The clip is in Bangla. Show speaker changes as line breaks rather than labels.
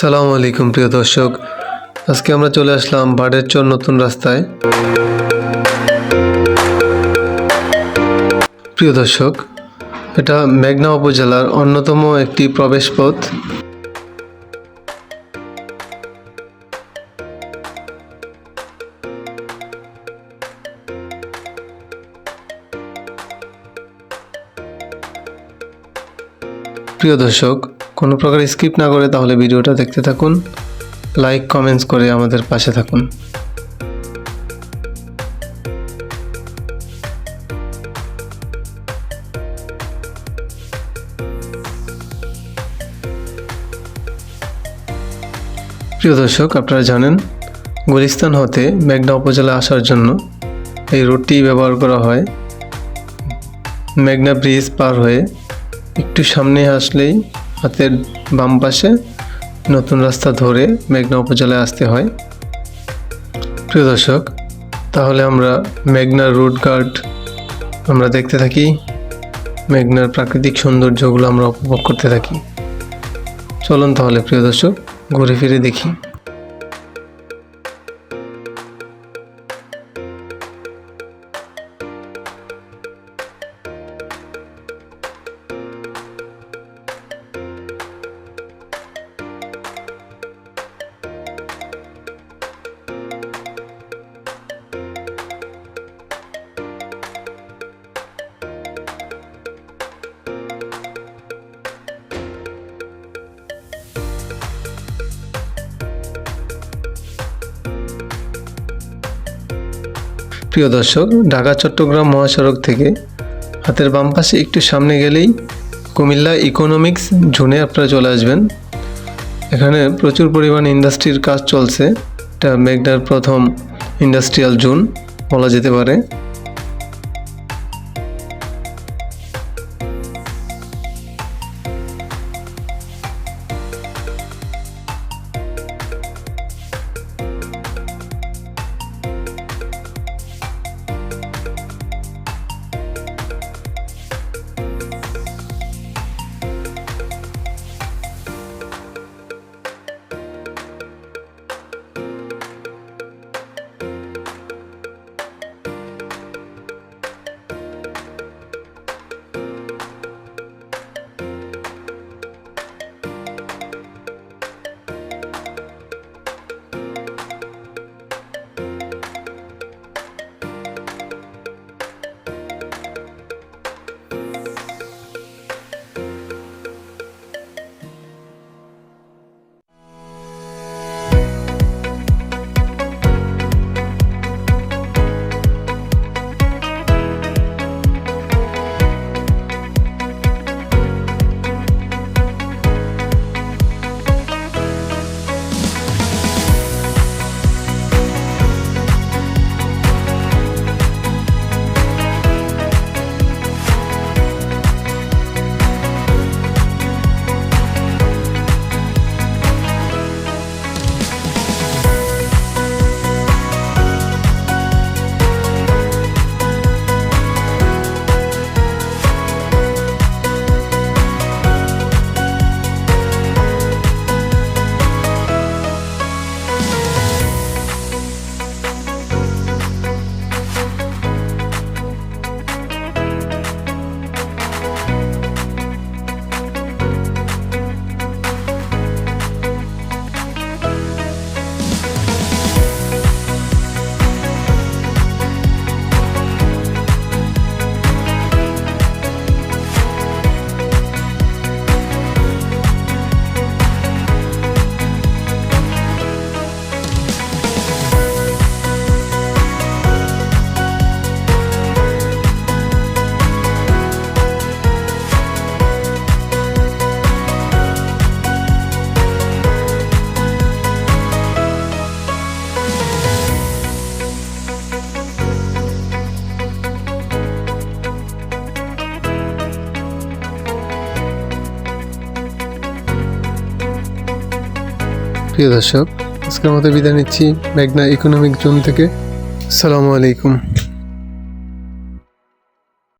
সালাম আলাইকুম, প্রিয় দর্শক। আজকে আমরা চলে আসলাম বাড়ের চর নতুন রাস্তায়। প্রিয় দর্শক, এটা মেঘনা উপজেলার অন্যতম একটি প্রবেশপথ। প্রিয় দর্শক কোনো প্রকার স্কিপ না করে তাহলে ভিডিওটা দেখতে থাকুন, লাইক কমেন্টস করে আমাদের পাশে থাকুন। প্রিয় দর্শক, আপনারা জানেন, গুলিস্তান হতে মেঘনা উপজেলা আসার জন্য এই রোডটি ব্যবহার করা হয়। মেঘনা ব্রিজ পার হয়ে একটু সামনে আসলেই হাতের বাম পাশে নতুন রাস্তা ধরে মেঘনা উপজেলায় আসতে হয়। প্রিয় দর্শক, তাহলে আমরা মেঘনার রুট গার্ড, আমরা দেখতে থাকি। মেঘনার প্রাকৃতিক সৌন্দর্যগুলো আমরা উপভোগ করতে থাকি। চলুন তাহলে, প্রিয় দর্শক, ঘুরে ফিরে দেখি। প্রিয় দর্শক, ঢাকা, চট্টগ্রাম মহাসড়ক থেকে হাতের বাম পাশে একটু সামনে গেলেই কুমিল্লা ইকোনমিক্স জোনে আপনারা চলে আসবেন। এখানে প্রচুর পরিমাণ ইন্ডাস্ট্রির কাজ চলছে। এটা মেঘনার প্রথম ইন্ডাস্ট্রিয়াল জোন বলা যেতে পারে। প্রিয় দর্শক আজকের মতো বিদায় নিচ্ছি। মেঘনা ইকোনমিক জোন থেকে। আসসালামু আলাইকুম।